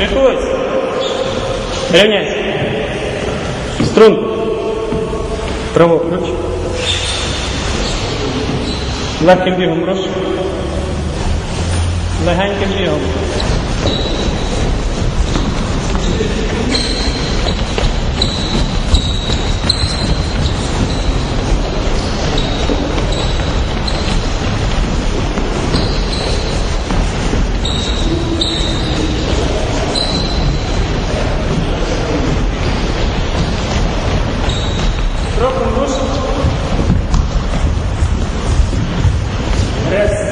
Шикуйся. Рівняйся. Струнку. Праворуч. Легким бігом руш. Легеньким бігом. Yes.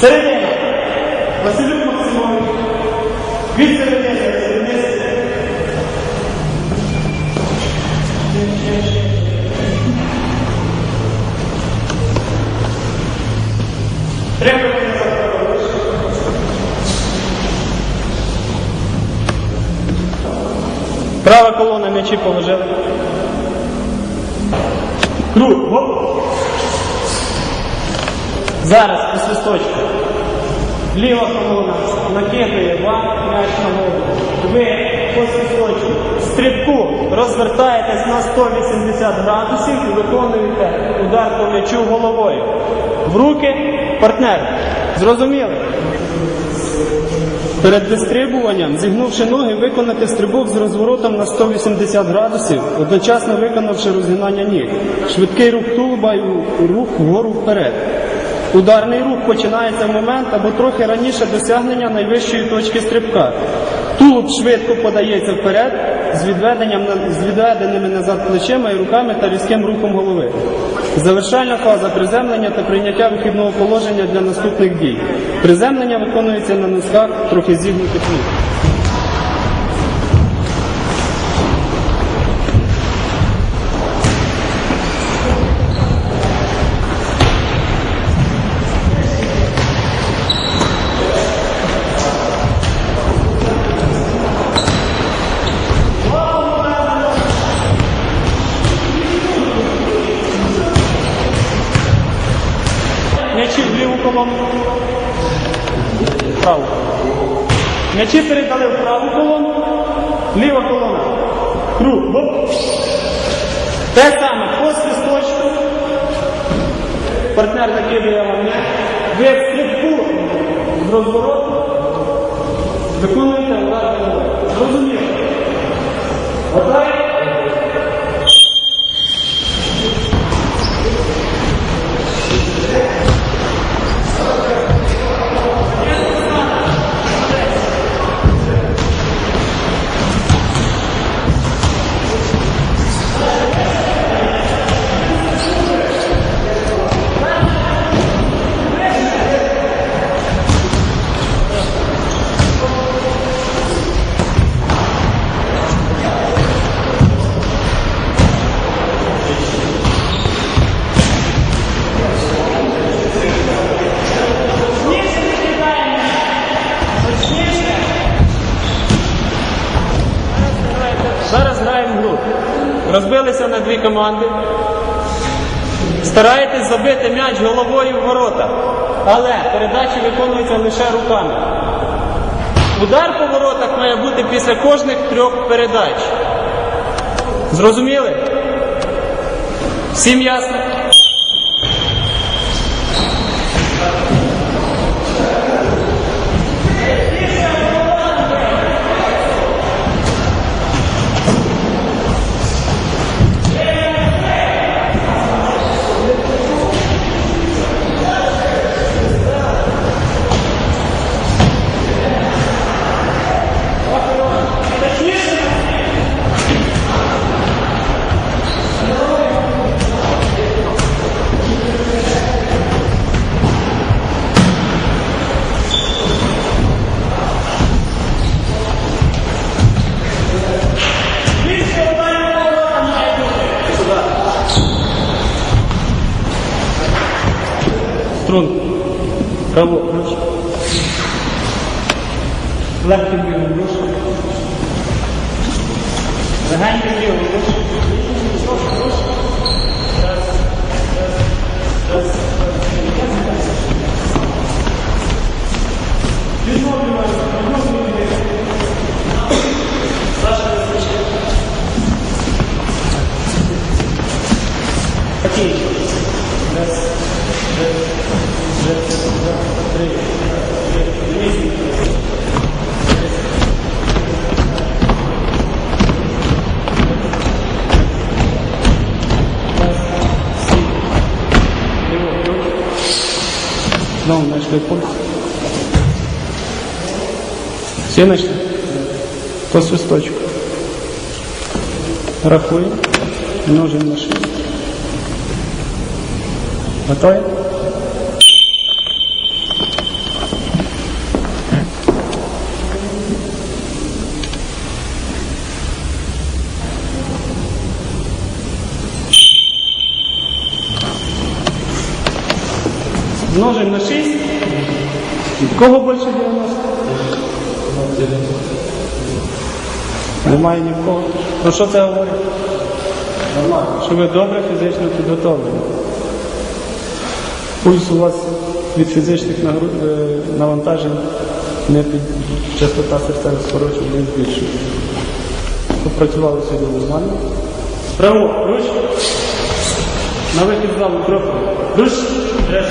Середина. Василюк Максимович. Від середини. Вниз. Треба Права колона м'ячі положили. Круг. Гоп. Зараз по свисточку. Ліва колона накидує вам м'яч на голову. Ви по свисточку. Стрибку розвертаєтесь на 180 градусів і виконуєте удар по м'ячу головою. В руки партнеру. Зрозуміли? Перед вистрибуванням, зігнувши ноги, виконати стрибок з розворотом на 180 градусів, одночасно виконавши розгинання ніг. Швидкий рух тулуба і рух вгору вперед. Ударний рух починається в момент або трохи раніше досягнення найвищої точки стрибка. Тулуб швидко подається вперед з, відведенням з відведеними назад плечима і руками та різким рухом голови. Завершальна фаза приземлення та прийняття вихідного положення для наступних дій. Приземлення виконується на носках трохи зігнутих ніг. М'ячі передали в праву колону. Ліва колона. Круг. Оп. Те саме по свисточку. Партнер такий вам. Ви в слідку з розвороту виконуєте удар головою. Зрозуміло. Готові? На дві команди. Стараєтесь забити м'яч головою в ворота. Але передачі виконуються лише руками. Удар по воротах має бути після кожних трьох передач. Зрозуміли? Всім ясно? Струнку. Право, руч. Легким бігом руч. Легеньким Знову знайшли пульс. Всі знайшли? По свисточку. Рахуємо. Множимо на 6. Готові? Множимо на 6. В кого більше 90? Немає ні в кого. Ну що це говорить? Нормально. Що ви добре фізично підготовлені. Пульс у вас від фізичних е, навантажень не під частота серцевих скорочень не збільшує. Попрацювали сьогодні нормально. Право, руч. На вихід з залу трохи. Руч. Раз,